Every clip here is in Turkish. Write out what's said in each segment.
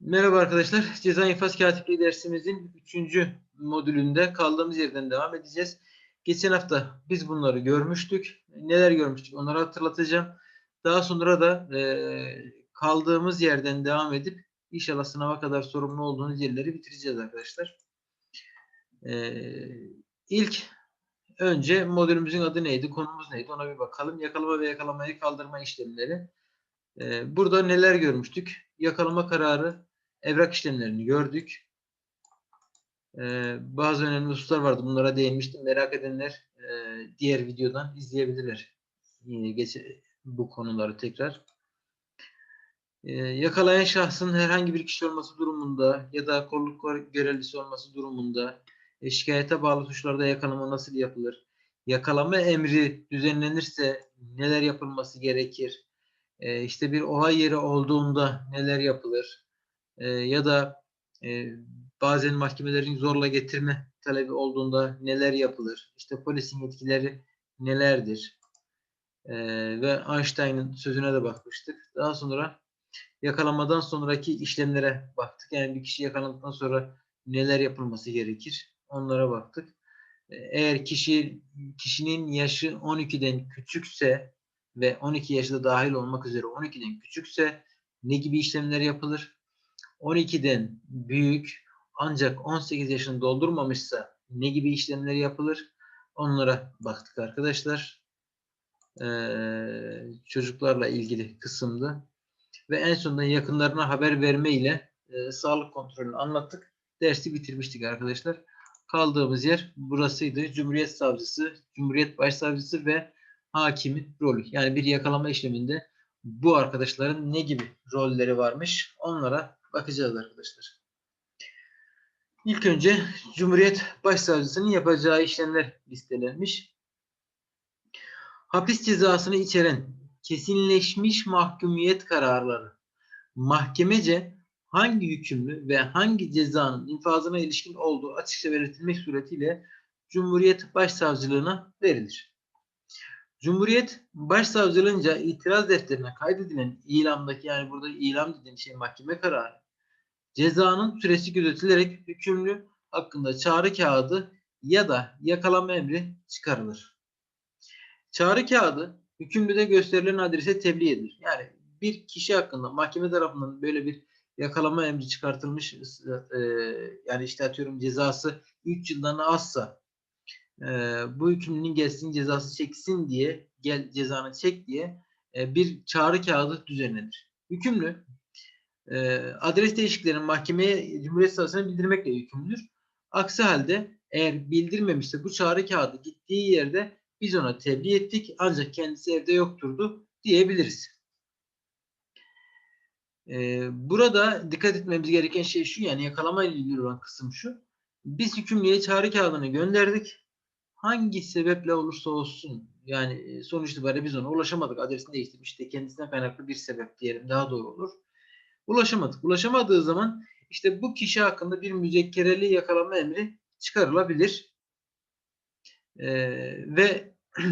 Merhaba arkadaşlar. Ceza infaz katipliği dersimizin 3. modülünde kaldığımız yerden devam edeceğiz. Geçen hafta biz bunları görmüştük. Neler görmüştük onları hatırlatacağım. Daha sonra da e, kaldığımız yerden devam edip inşallah sınava kadar sorumlu olduğunuz yerleri bitireceğiz arkadaşlar. E, ilk önce modülümüzün adı neydi, konumuz neydi ona bir bakalım. Yakalama ve yakalamayı kaldırma işlemleri. E, burada neler görmüştük? Yakalama kararı, evrak işlemlerini gördük. Ee, bazı önemli hususlar vardı. Bunlara değinmiştim. Merak edenler e, diğer videodan izleyebilirler. Yine geç, bu konuları tekrar. Ee, yakalayan şahsın herhangi bir kişi olması durumunda ya da kolluk görevlisi olması durumunda e, şikayete bağlı suçlarda yakalama nasıl yapılır? Yakalama emri düzenlenirse neler yapılması gerekir? E, işte bir olay yeri olduğunda neler yapılır? E, ya da e, bazen mahkemelerin zorla getirme talebi olduğunda neler yapılır? İşte polisin yetkileri nelerdir? E, ve Einstein'ın sözüne de bakmıştık. Daha sonra yakalamadan sonraki işlemlere baktık. Yani bir kişi yakalandıktan sonra neler yapılması gerekir? Onlara baktık. E, eğer kişi kişinin yaşı 12'den küçükse ve 12 yaşı da dahil olmak üzere 12'den küçükse ne gibi işlemler yapılır? 12'den büyük ancak 18 yaşını doldurmamışsa ne gibi işlemler yapılır? Onlara baktık arkadaşlar. Ee, çocuklarla ilgili kısımdı. Ve en sonunda yakınlarına haber verme ile e, sağlık kontrolünü anlattık. Dersi bitirmiştik arkadaşlar. Kaldığımız yer burasıydı. Cumhuriyet Savcısı, Cumhuriyet Başsavcısı ve hakimin rolü. Yani bir yakalama işleminde bu arkadaşların ne gibi rolleri varmış onlara bakacağız arkadaşlar. İlk önce Cumhuriyet Başsavcısının yapacağı işlemler listelenmiş. Hapis cezasını içeren kesinleşmiş mahkumiyet kararları mahkemece hangi hükümlü ve hangi cezanın infazına ilişkin olduğu açıkça belirtilmek suretiyle Cumhuriyet Başsavcılığına verilir. Cumhuriyet Başsavcılığınca itiraz defterine kaydedilen ilamdaki yani burada ilam dediğim şey mahkeme kararı cezanın süresi gözetilerek hükümlü hakkında çağrı kağıdı ya da yakalama emri çıkarılır. Çağrı kağıdı hükümlüde gösterilen adrese tebliğ edilir. Yani bir kişi hakkında mahkeme tarafından böyle bir yakalama emri çıkartılmış e, yani işte atıyorum cezası 3 yıldan azsa e, bu hükümlünün gelsin cezası çeksin diye gel cezanı çek diye e, bir çağrı kağıdı düzenlenir. Hükümlü e, adres değişikliklerini mahkemeye Cumhuriyet Savcısına bildirmekle yükümlüdür. Aksi halde eğer bildirmemişse bu çağrı kağıdı gittiği yerde biz ona tebliğ ettik ancak kendisi evde yokturdu diyebiliriz. Ee, burada dikkat etmemiz gereken şey şu yani yakalama ile ilgili olan kısım şu. Biz hükümlüye çağrı kağıdını gönderdik. Hangi sebeple olursa olsun yani sonuç itibariyle biz ona ulaşamadık. Adresini değiştirmiş de kendisinden kaynaklı bir sebep diyelim daha doğru olur ulaşamadık. Ulaşamadığı zaman işte bu kişi hakkında bir müzekkereli yakalama emri çıkarılabilir. Ee, ve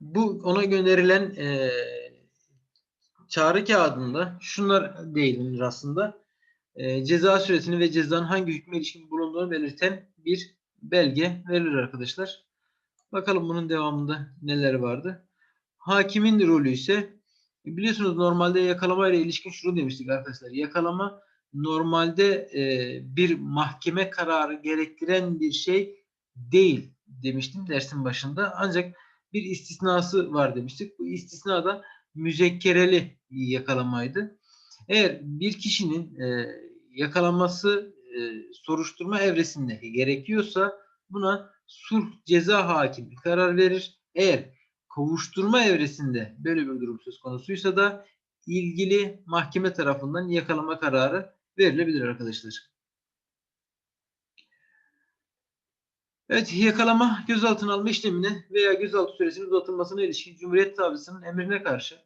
bu ona gönderilen e, çağrı kağıdında şunlar değinilir aslında. E, ceza süresini ve cezanın hangi hükme ilişkin bulunduğunu belirten bir belge verilir arkadaşlar. Bakalım bunun devamında neler vardı. Hakimin rolü ise Biliyorsunuz normalde yakalama ile ilişkin şunu demiştik arkadaşlar. Yakalama normalde e, bir mahkeme kararı gerektiren bir şey değil demiştim dersin başında. Ancak bir istisnası var demiştik. Bu istisna da müzekkereli yakalamaydı. Eğer bir kişinin e, yakalanması e, soruşturma evresinde gerekiyorsa buna sulh ceza hakimi karar verir. Eğer kovuşturma evresinde böyle bir durum söz konusuysa da ilgili mahkeme tarafından yakalama kararı verilebilir arkadaşlar. Evet, yakalama gözaltına alma işlemine veya gözaltı süresinin uzatılmasına ilişkin Cumhuriyet Savcısının emrine karşı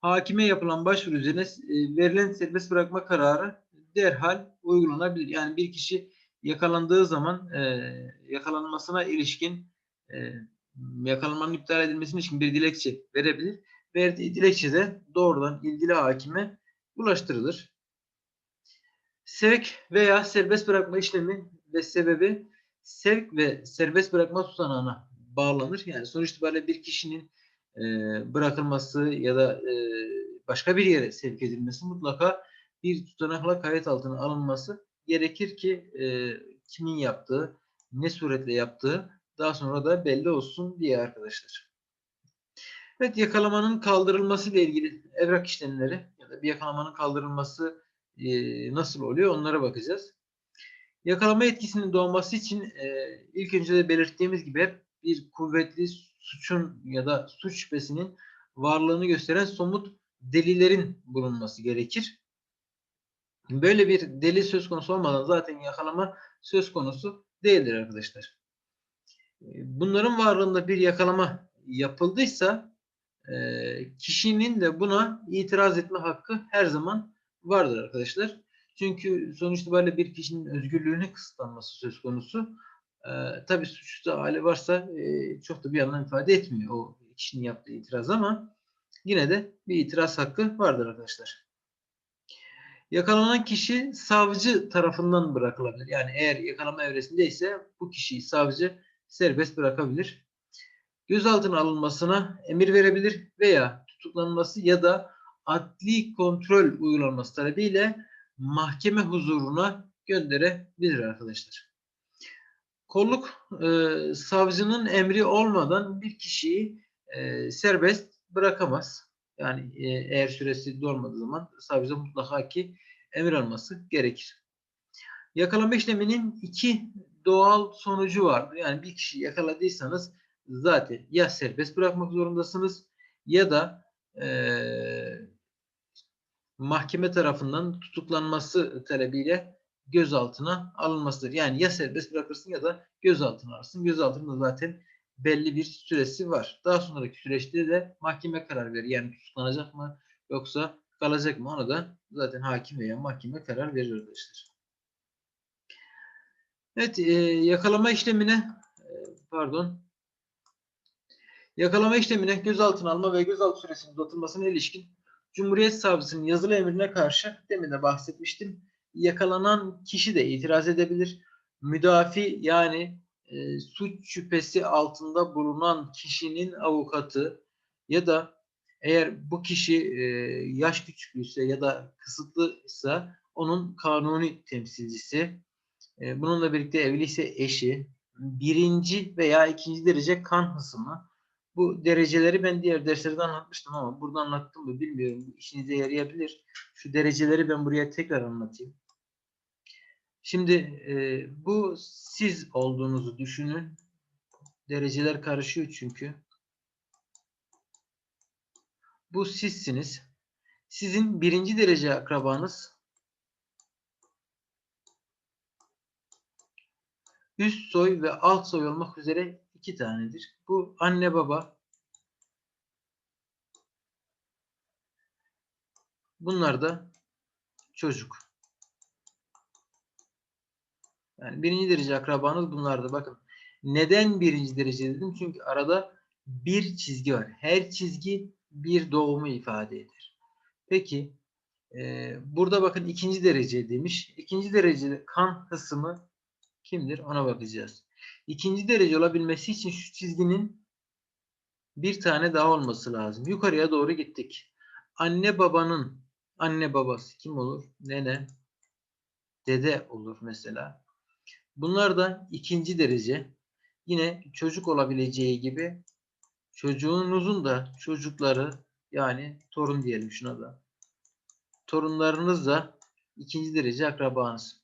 hakime yapılan başvuru üzerine e, verilen serbest bırakma kararı derhal uygulanabilir. Yani bir kişi yakalandığı zaman e, yakalanmasına ilişkin e, yakalanmanın iptal edilmesi için bir dilekçe verebilir. Verdiği dilekçede doğrudan ilgili hakime ulaştırılır. Sevk veya serbest bırakma işlemi ve sebebi sevk ve serbest bırakma tutanağına bağlanır. Yani sonuç itibariyle bir kişinin e, bırakılması ya da e, başka bir yere sevk edilmesi mutlaka bir tutanakla kayıt altına alınması gerekir ki e, kimin yaptığı, ne suretle yaptığı daha sonra da belli olsun diye arkadaşlar. Evet yakalamanın kaldırılması ile ilgili evrak işlemleri ya da bir yakalamanın kaldırılması e, nasıl oluyor onlara bakacağız. Yakalama etkisinin doğması için e, ilk önce de belirttiğimiz gibi bir kuvvetli suçun ya da suç şüphesinin varlığını gösteren somut delillerin bulunması gerekir. Böyle bir delil söz konusu olmadan zaten yakalama söz konusu değildir arkadaşlar. Bunların varlığında bir yakalama yapıldıysa e, kişinin de buna itiraz etme hakkı her zaman vardır arkadaşlar. Çünkü sonuç itibariyle bir kişinin özgürlüğüne kısıtlanması söz konusu. E, tabii suçlu hali varsa e, çok da bir anlam ifade etmiyor o kişinin yaptığı itiraz ama yine de bir itiraz hakkı vardır arkadaşlar. Yakalanan kişi savcı tarafından bırakılabilir. Yani eğer yakalama evresindeyse bu kişiyi savcı serbest bırakabilir. Gözaltına alınmasına emir verebilir veya tutuklanması ya da adli kontrol uygulanması talebiyle mahkeme huzuruna gönderebilir arkadaşlar. Kolluk e, savcının emri olmadan bir kişiyi e, serbest bırakamaz. Yani e, eğer süresi dolmadığı zaman savcı mutlaka ki emir alması gerekir. Yakalama işleminin iki doğal sonucu vardır. Yani bir kişi yakaladıysanız zaten ya serbest bırakmak zorundasınız ya da e, mahkeme tarafından tutuklanması talebiyle gözaltına alınmasıdır. Yani ya serbest bırakırsın ya da gözaltına alırsın. Gözaltında zaten belli bir süresi var. Daha sonraki süreçte de mahkeme karar verir. Yani tutuklanacak mı yoksa kalacak mı ona da zaten hakim veya mahkeme karar verir arkadaşlar. Evet e, yakalama işlemine e, pardon yakalama işlemine gözaltına alma ve gözaltı süresinin uzatılmasına ilişkin Cumhuriyet Savcısının yazılı emrine karşı demin de bahsetmiştim. Yakalanan kişi de itiraz edebilir. Müdafi yani e, suç şüphesi altında bulunan kişinin avukatı ya da eğer bu kişi e, yaş küçüklüyse ya da kısıtlıysa onun kanuni temsilcisi, bununla birlikte evliyse eşi, birinci veya ikinci derece kan hısmı. Bu dereceleri ben diğer derslerde anlatmıştım ama burada anlattım mı bilmiyorum. İşinize yarayabilir. Şu dereceleri ben buraya tekrar anlatayım. Şimdi e, bu siz olduğunuzu düşünün. Dereceler karışıyor çünkü. Bu sizsiniz. Sizin birinci derece akrabanız üst soy ve alt soy olmak üzere iki tanedir. Bu anne baba bunlar da çocuk. Yani birinci derece akrabanız bunlardı. Bakın neden birinci derece dedim? Çünkü arada bir çizgi var. Her çizgi bir doğumu ifade eder. Peki e, burada bakın ikinci derece demiş. İkinci derecede kan kısmı kimdir? Ona bakacağız. İkinci derece olabilmesi için şu çizginin bir tane daha olması lazım. Yukarıya doğru gittik. Anne babanın anne babası kim olur? Nene, dede olur mesela. Bunlar da ikinci derece. Yine çocuk olabileceği gibi çocuğunuzun da çocukları yani torun diyelim şuna da. Torunlarınız da ikinci derece akrabanız.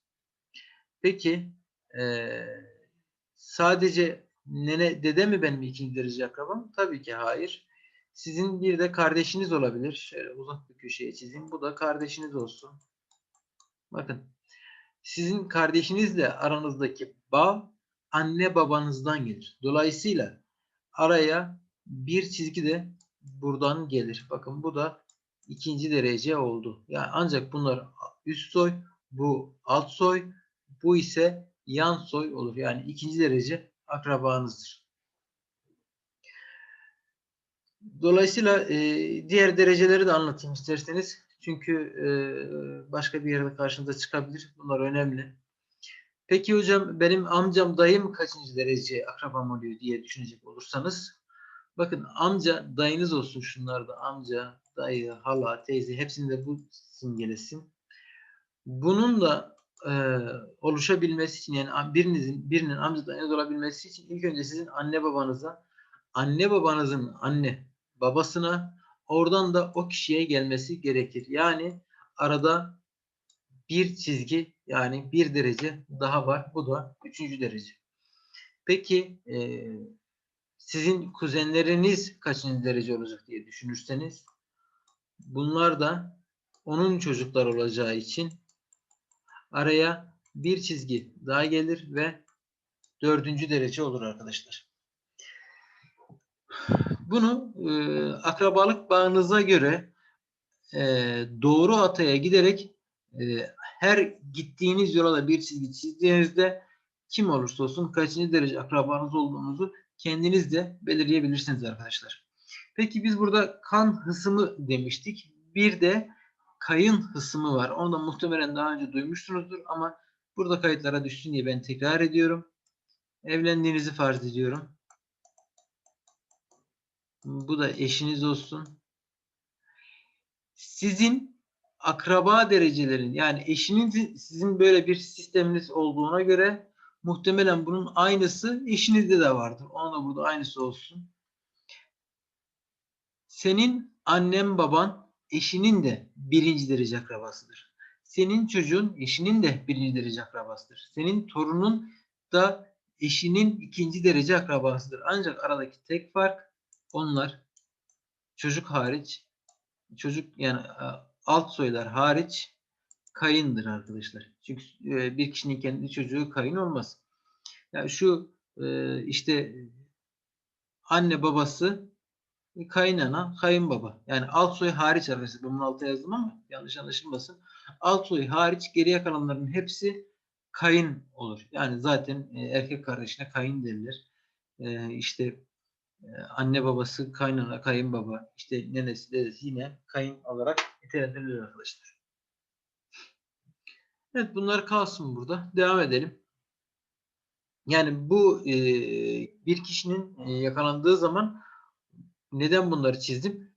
Peki ee, sadece nene dede mi benim ikinci derece akrabam? Tabii ki hayır. Sizin bir de kardeşiniz olabilir. Şöyle uzak bir köşeye çizeyim. Bu da kardeşiniz olsun. Bakın. Sizin kardeşinizle aranızdaki bağ anne babanızdan gelir. Dolayısıyla araya bir çizgi de buradan gelir. Bakın bu da ikinci derece oldu. Yani ancak bunlar üst soy, bu alt soy, bu ise yan soy olur. Yani ikinci derece akrabanızdır. Dolayısıyla e, diğer dereceleri de anlatayım isterseniz. Çünkü e, başka bir yerde karşınıza çıkabilir. Bunlar önemli. Peki hocam benim amcam dayım kaçıncı derece akrabam oluyor diye düşünecek olursanız bakın amca dayınız olsun şunlarda amca, dayı, hala, teyze hepsinde bu simgelesin. Bunun da e, oluşabilmesi için yani birinizin birinin amca dayınız olabilmesi için ilk önce sizin anne babanıza anne babanızın anne babasına oradan da o kişiye gelmesi gerekir. Yani arada bir çizgi yani bir derece daha var. Bu da üçüncü derece. Peki e, sizin kuzenleriniz kaçıncı derece olacak diye düşünürseniz bunlar da onun çocuklar olacağı için araya bir çizgi daha gelir ve dördüncü derece olur arkadaşlar. Bunu e, akrabalık bağınıza göre e, doğru ataya giderek e, her gittiğiniz yola bir çizgi çizdiğinizde kim olursa olsun kaçıncı derece akrabanız olduğunuzu kendiniz de belirleyebilirsiniz arkadaşlar. Peki biz burada kan hısımı demiştik. Bir de kayın hısımı var. Onu da muhtemelen daha önce duymuşsunuzdur ama burada kayıtlara düşsün diye ben tekrar ediyorum. Evlendiğinizi farz ediyorum. Bu da eşiniz olsun. Sizin akraba derecelerin yani eşinin sizin böyle bir sisteminiz olduğuna göre muhtemelen bunun aynısı eşinizde de vardır. Ona da burada aynısı olsun. Senin annen baban eşinin de birinci derece akrabasıdır. Senin çocuğun eşinin de birinci derece akrabasıdır. Senin torunun da eşinin ikinci derece akrabasıdır. Ancak aradaki tek fark onlar çocuk hariç çocuk yani alt soylar hariç kayındır arkadaşlar. Çünkü e, bir kişinin kendi çocuğu kayın olmaz. Yani şu e, işte anne babası kayınana, kayınbaba. Yani alt soy hariç arkadaşlar. Ben bunu alta yazdım ama yanlış anlaşılmasın. Alt soy hariç geriye kalanların hepsi kayın olur. Yani zaten e, erkek kardeşine kayın derler. E, işte e, anne babası kaynana, kayınbaba, işte nenesi, dedesi yine kayın olarak nitelendirilir arkadaşlar. Evet bunlar kalsın burada. Devam edelim. Yani bu e, bir kişinin e, yakalandığı zaman neden bunları çizdim?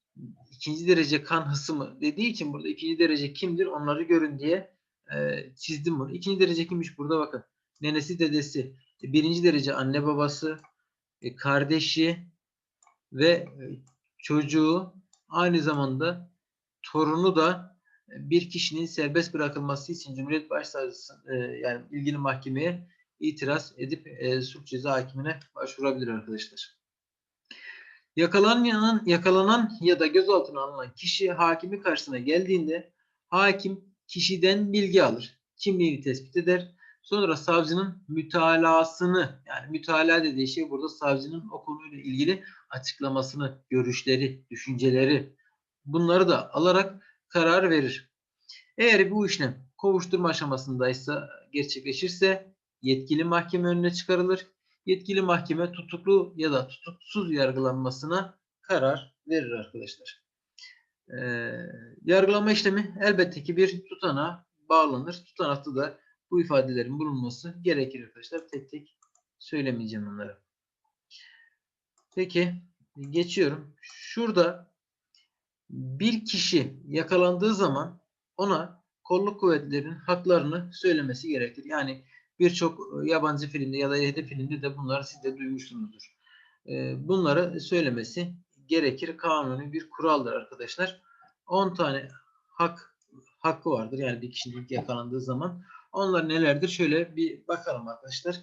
İkinci derece kan hısımı dediği için burada ikinci derece kimdir onları görün diye e, çizdim bunu. İkinci derece kimmiş burada bakın. Nenesi, dedesi. Birinci derece anne babası, e, kardeşi ve e, çocuğu aynı zamanda torunu da bir kişinin serbest bırakılması için Cumhuriyet Başsavcısı e, yani ilgili mahkemeye itiraz edip e, suç ceza hakimine başvurabilir arkadaşlar. Yakalanan, yakalanan ya da gözaltına alınan kişi hakimi karşısına geldiğinde hakim kişiden bilgi alır. Kimliğini tespit eder. Sonra savcının mütalasını yani mütalaa dediği şey burada savcının o konuyla ilgili açıklamasını, görüşleri, düşünceleri bunları da alarak karar verir. Eğer bu işlem kovuşturma aşamasındaysa gerçekleşirse yetkili mahkeme önüne çıkarılır. Yetkili mahkeme tutuklu ya da tutuksuz yargılanmasına karar verir arkadaşlar. Ee, yargılama işlemi elbette ki bir tutana bağlanır. Tutanakta da bu ifadelerin bulunması gerekir arkadaşlar. Tek tek söylemeyeceğim onları. Peki geçiyorum. Şurada bir kişi yakalandığı zaman ona kolluk kuvvetlerin haklarını söylemesi gerekir. Yani birçok yabancı filmde ya da YT filmde de bunları siz de duymuşsunuzdur. Bunları söylemesi gerekir. Kanuni bir kuraldır arkadaşlar. 10 tane hak hakkı vardır. Yani bir kişinin yakalandığı zaman. Onlar nelerdir? Şöyle bir bakalım arkadaşlar.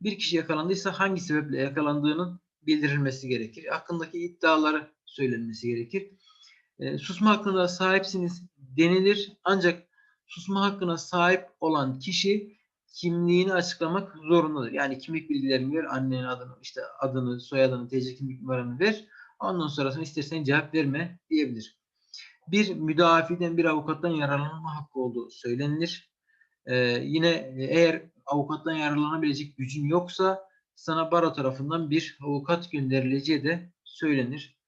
Bir kişi yakalandıysa hangi sebeple yakalandığının bildirilmesi gerekir. Hakkındaki iddiaları söylenmesi gerekir. E, susma hakkına sahipsiniz denilir. Ancak susma hakkına sahip olan kişi kimliğini açıklamak zorundadır. Yani kimlik bilgilerini ver, annenin adını, işte adını, soyadını, TC kimlik numaranı ver. Ondan sonrasında istersen cevap verme diyebilir. Bir müdafiden bir avukattan yararlanma hakkı olduğu söylenilir. Ee, yine eğer avukattan yararlanabilecek gücün yoksa sana baro tarafından bir avukat gönderileceği de söylenir.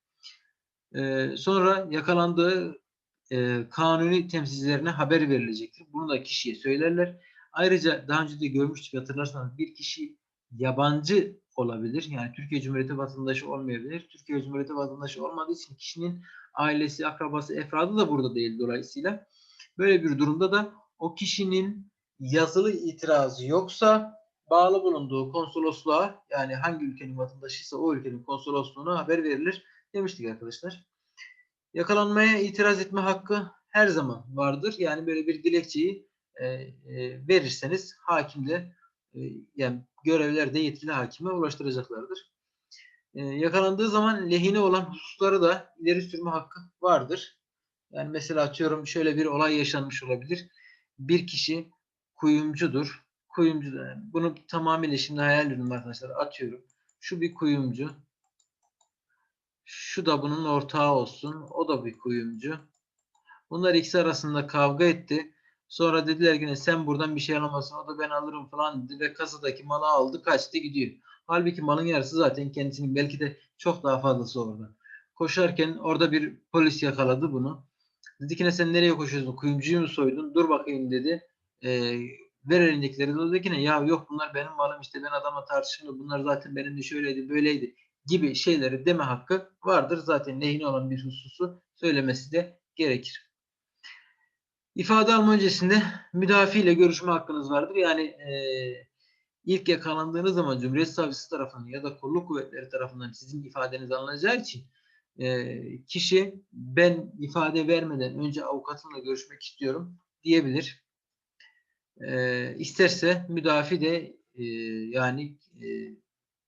Ee, sonra yakalandığı e, kanuni temsilcilerine haber verilecektir. Bunu da kişiye söylerler. Ayrıca daha önce de görmüştük hatırlarsanız bir kişi yabancı olabilir. Yani Türkiye Cumhuriyeti vatandaşı olmayabilir. Türkiye Cumhuriyeti vatandaşı olmadığı için kişinin ailesi, akrabası, efradı da burada değil dolayısıyla. Böyle bir durumda da o kişinin yazılı itirazı yoksa bağlı bulunduğu konsolosluğa yani hangi ülkenin vatandaşıysa o ülkenin konsolosluğuna haber verilir demiştik arkadaşlar. Yakalanmaya itiraz etme hakkı her zaman vardır. Yani böyle bir dilekçeyi e, e, verirseniz hakim de e, yani görevler de yetkili hakime ulaştıracaklardır. Yakalandığı zaman lehine olan hususları da ileri sürme hakkı vardır. Yani mesela atıyorum şöyle bir olay yaşanmış olabilir. Bir kişi kuyumcudur. Kuyumcu bunu tamamıyla şimdi hayal ediyorum arkadaşlar. Atıyorum. Şu bir kuyumcu. Şu da bunun ortağı olsun. O da bir kuyumcu. Bunlar ikisi arasında kavga etti. Sonra dediler ki sen buradan bir şey alamazsın. O da ben alırım falan dedi ve kasadaki malı aldı kaçtı gidiyor. Halbuki malın yarısı zaten kendisinin belki de çok daha fazlası orada. Koşarken orada bir polis yakaladı bunu. Dedi ki sen nereye koşuyorsun? Kuyumcuyu mu soydun? Dur bakayım dedi. Ee, ver elindekileri. Dedi ki? Ya yok bunlar benim malım işte ben adamla tartışmıyorum. Bunlar zaten benim de şöyleydi böyleydi gibi şeyleri deme hakkı vardır. Zaten lehine olan bir hususu söylemesi de gerekir. İfade alma öncesinde müdafi ile görüşme hakkınız vardır. Yani e, ilk yakalandığınız zaman Cumhuriyet Savcısı tarafından ya da kolluk kuvvetleri tarafından sizin ifadeniz alınacağı için e, kişi ben ifade vermeden önce avukatımla görüşmek istiyorum diyebilir. E, isterse müdafi de e, yani e,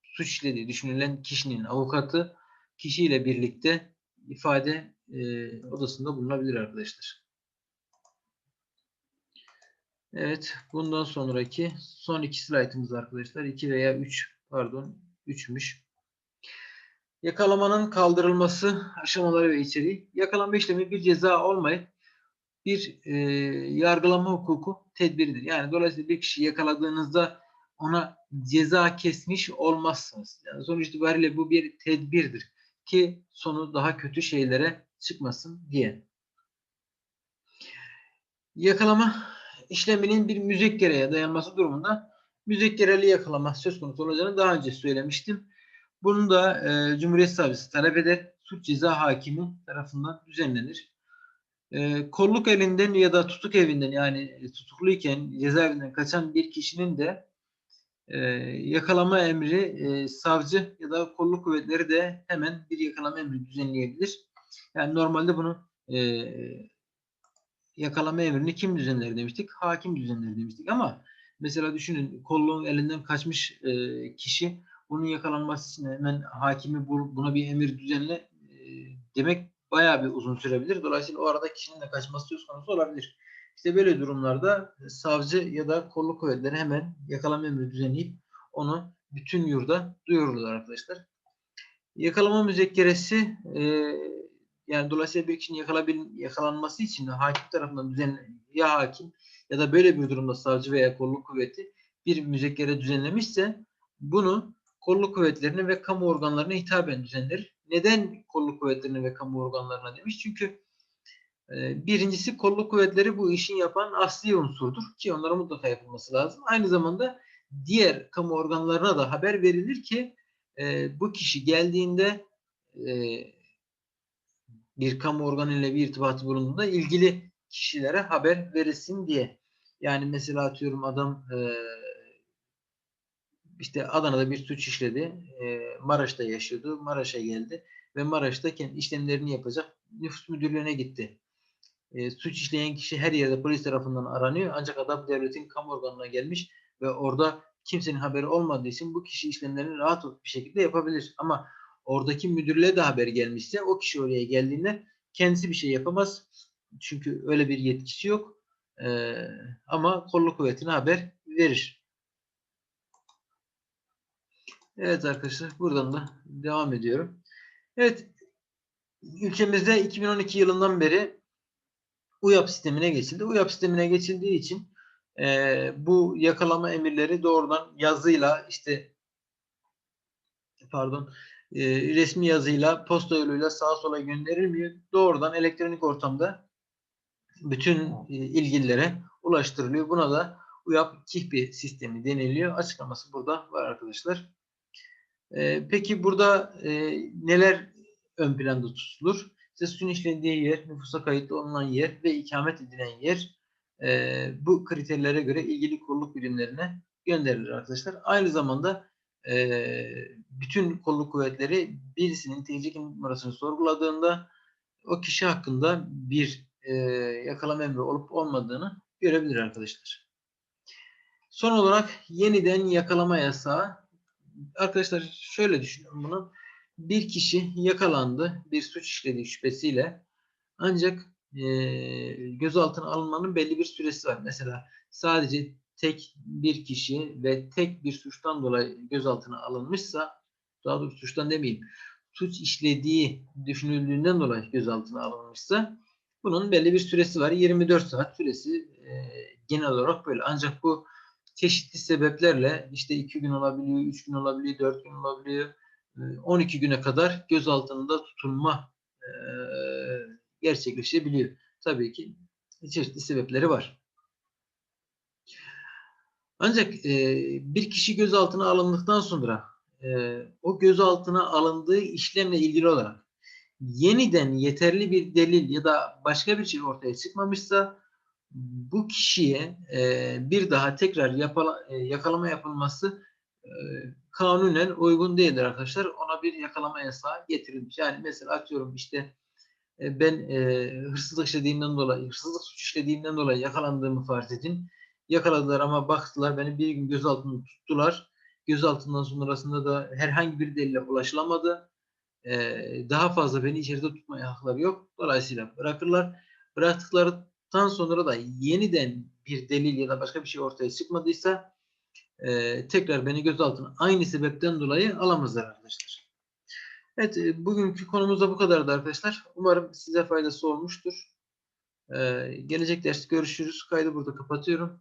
suç işlediği düşünülen kişinin avukatı kişiyle birlikte ifade e, odasında bulunabilir arkadaşlar. Evet. Bundan sonraki son iki slaytımız arkadaşlar. 2 veya 3 pardon 3'müş. Yakalamanın kaldırılması aşamaları ve içeriği. Yakalanma işlemi bir ceza olmayıp bir e, yargılama hukuku tedbiridir. Yani dolayısıyla bir kişi yakaladığınızda ona ceza kesmiş olmazsınız. Yani sonuç itibariyle bu bir tedbirdir ki sonu daha kötü şeylere çıkmasın diye. Yakalama işleminin bir müzekkereye dayanması durumunda müzekkereli yakalama söz konusu olacağını daha önce söylemiştim. Bunu da e, Cumhuriyet Savcısı talep eder. Suç ceza hakimi tarafından düzenlenir. E, kolluk elinden ya da tutuk evinden yani tutukluyken cezaevinden kaçan bir kişinin de e, yakalama emri e, savcı ya da kolluk kuvvetleri de hemen bir yakalama emri düzenleyebilir. Yani normalde bunu e, yakalama emrini kim düzenler demiştik? Hakim düzenler demiştik ama mesela düşünün kolluğun elinden kaçmış e, kişi bunun yakalanması için hemen hakimi buna bir emir düzenle e, demek bayağı bir uzun sürebilir. Dolayısıyla o arada kişinin de kaçması söz konusu olabilir. İşte böyle durumlarda savcı ya da kolluk kuvvetleri hemen yakalama emri düzenleyip onu bütün yurda duyururlar arkadaşlar. Yakalama müzekkeresi e, yani dolayısıyla bir kişinin yakalanması için hakim tarafından düzenle ya hakim ya da böyle bir durumda savcı veya kolluk kuvveti bir müzekkere düzenlemişse bunu kolluk kuvvetlerine ve kamu organlarına hitaben düzenler. Neden kolluk kuvvetlerine ve kamu organlarına demiş? Çünkü e, birincisi kolluk kuvvetleri bu işin yapan asli unsurdur ki onlara mutlaka yapılması lazım. Aynı zamanda diğer kamu organlarına da haber verilir ki e, bu kişi geldiğinde e, bir kamu organı ile bir irtibatı bulunduğunda ilgili kişilere haber verilsin diye. Yani mesela atıyorum adam e, işte Adana'da bir suç işledi. E, Maraş'ta yaşıyordu. Maraş'a geldi ve Maraş'ta kendi işlemlerini yapacak nüfus müdürlüğüne gitti. E, suç işleyen kişi her yerde polis tarafından aranıyor. Ancak adam devletin kamu organına gelmiş ve orada kimsenin haberi olmadığı için bu kişi işlemlerini rahat bir şekilde yapabilir. Ama oradaki müdürlüğe de haber gelmişse o kişi oraya geldiğinde kendisi bir şey yapamaz. Çünkü öyle bir yetkisi yok. Ee, ama kolluk kuvvetine haber verir. Evet arkadaşlar buradan da devam ediyorum. Evet ülkemizde 2012 yılından beri UYAP sistemine geçildi. UYAP sistemine geçildiği için e, bu yakalama emirleri doğrudan yazıyla işte pardon e, resmi yazıyla, posta yoluyla sağa sola gönderilmiyor. Doğrudan elektronik ortamda bütün e, ilgililere ulaştırılıyor. Buna da UYAP KİHBİ sistemi deniliyor. Açıklaması burada var arkadaşlar. E, peki burada e, neler ön planda tutulur? İşte işlendiği yer, nüfusa kayıtlı olunan yer ve ikamet edilen yer e, bu kriterlere göre ilgili kolluk birimlerine gönderilir arkadaşlar. Aynı zamanda e, bütün kolluk kuvvetleri birisinin TC kimlik numarasını sorguladığında o kişi hakkında bir e, yakalama emri olup olmadığını görebilir arkadaşlar. Son olarak yeniden yakalama yasağı. Arkadaşlar şöyle düşünün bunu. Bir kişi yakalandı bir suç işlediği şüphesiyle ancak e, gözaltına alınmanın belli bir süresi var. Mesela sadece tek bir kişi ve tek bir suçtan dolayı gözaltına alınmışsa daha doğrusu suçtan demeyeyim suç işlediği düşünüldüğünden dolayı gözaltına alınmışsa bunun belli bir süresi var. 24 saat süresi e, genel olarak böyle. Ancak bu çeşitli sebeplerle işte 2 gün olabiliyor, 3 gün olabiliyor, 4 gün olabiliyor. 12 güne kadar gözaltında tutulma e, gerçekleşebiliyor. Tabii ki çeşitli sebepleri var. Ancak e, bir kişi gözaltına alındıktan sonra e, o gözaltına alındığı işlemle ilgili olarak yeniden yeterli bir delil ya da başka bir şey ortaya çıkmamışsa bu kişiye e, bir daha tekrar yapala, e, yakalama yapılması e, kanunen uygun değildir arkadaşlar. Ona bir yakalama yasağı getirilmiş. Yani mesela atıyorum işte e, ben e, hırsızlık işlediğimden dolayı, hırsızlık suç işlediğimden dolayı yakalandığımı farz edin. Yakaladılar ama baktılar beni bir gün gözaltında tuttular. Gözaltından sonrasında da herhangi bir delile ulaşılamadı. E, daha fazla beni içeride tutmaya hakları yok. Dolayısıyla bırakırlar. Bıraktıklarından sonra da yeniden bir delil ya da başka bir şey ortaya çıkmadıysa e, tekrar beni gözaltına aynı sebepten dolayı alamazlar arkadaşlar. Evet e, bugünkü konumuz da bu kadardı arkadaşlar. Umarım size faydası olmuştur. E, gelecek ders görüşürüz. Kaydı burada kapatıyorum.